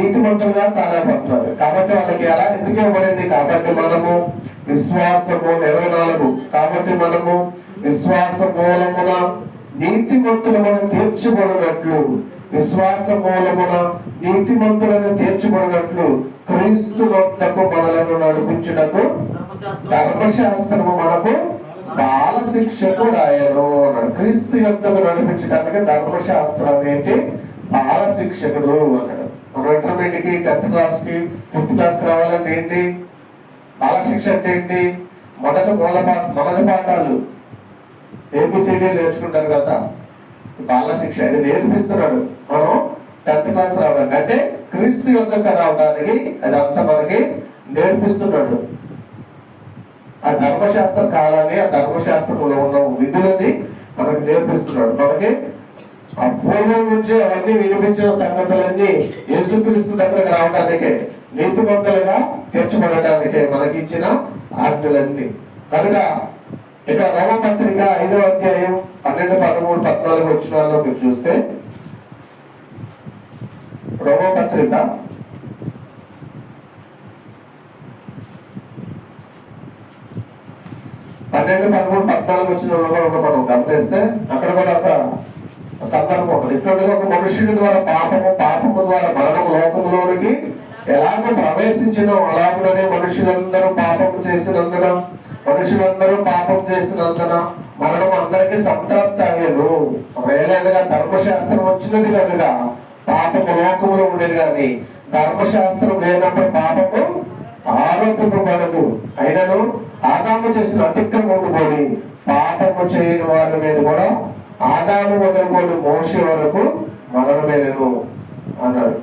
నీతిమంతులుగా కాలేకపోతున్నారు కాబట్టి వాళ్ళకి ఎలా ఎందుకు ఇవ్వబడింది? కాబట్టి మనము విశ్వాసము ఇరవై నాలుగు కాబట్టి మనము విశ్వాస మూలమున నీతిమంతులు మనం తీర్చబడినట్లు విశ్వాస మూలమున నీతిమంతులను తీర్చబడినట్లు క్రీస్తు వద్దకు మనలను నడిపించుటకు ధర్మశాస్త్రము మనకు బాల శిక్షకు రాయను అన్నాడు. క్రీస్తు యొక్కకు నడిపించడానికి ధర్మశాస్త్రం ఏంటి బాల శిక్షకుడు అన్నాడు. రెడ్డికి టెన్త్ క్లాస్కి ఫిఫ్త్ క్లాస్కి రావాలంటే ఏంటి? బాలశిక్ష అంటే ఏంటి? మొదటి మూల పాఠ మొదటి పాఠాలు. ఏబిసిడి నేర్చుకుంటారు కదా. బాలశిక్ష ఇది నేర్పిస్తున్నాడు. మనం టెన్త్ క్లాస్ రావడానికి. అంటే క్రీస్తు యొద్దకు రావడానికి అదంతా మనకి నేర్పిస్తున్నాడు. ఆ ధర్మశాస్త్ర కాలాన్ని ఆ ధర్మశాస్త్రంలో ఉన్న విధులని మనకు నేర్పిస్తున్నాడు. మనకి ఆ పూర్వం నుంచి అవన్నీ వినిపించిన సంగతులన్నీ యేసుక్రీస్తు దగ్గరకు రావడానికే నీతిమంతులుగా తీర్చబడటానికే మనకి ఇచ్చిన ఆజ్ఞలన్నీ. కనుక ఇక రోమపత్రిక ఐదవ అధ్యాయం పన్నెండు పదమూడు పద్నాలుగు వచ్చిన మీరు చూస్తే రోమపత్రిక పన్నెండు పదమూడు పద్నాలుగు వచ్చిన వాళ్ళు కూడా మనం గమనిస్తే అక్కడ కూడా ఒక సందర్భం ఉంటుంది. ఇటువంటి ఒక మనుష్యుడి ద్వారా పాపము పాపము ద్వారా మరణం లోకంలోనికి ఎలాగ ప్రవేశించిన అలాగనే మనుషులందరూ పాపం చేసినందున మనుషులందరూ పాపం చేసినందున మరణం అందరికీ సంతృప్తి అయ్యాను. వేలేదుగా ధర్మశాస్త్రం వచ్చినది కనుక పాపము లోకంలో ఉండేది కానీ ధర్మశాస్త్రం లేనప్పుడు పాపము ఆరోపింపబడదు. అయినను ఆదాము చేసిన అతిక్రమం పోయి పాపము చేయని వారి మీద కూడా ఆదాము మొదలుకొని మోసే వరకు మరణమేనను అన్నాడు.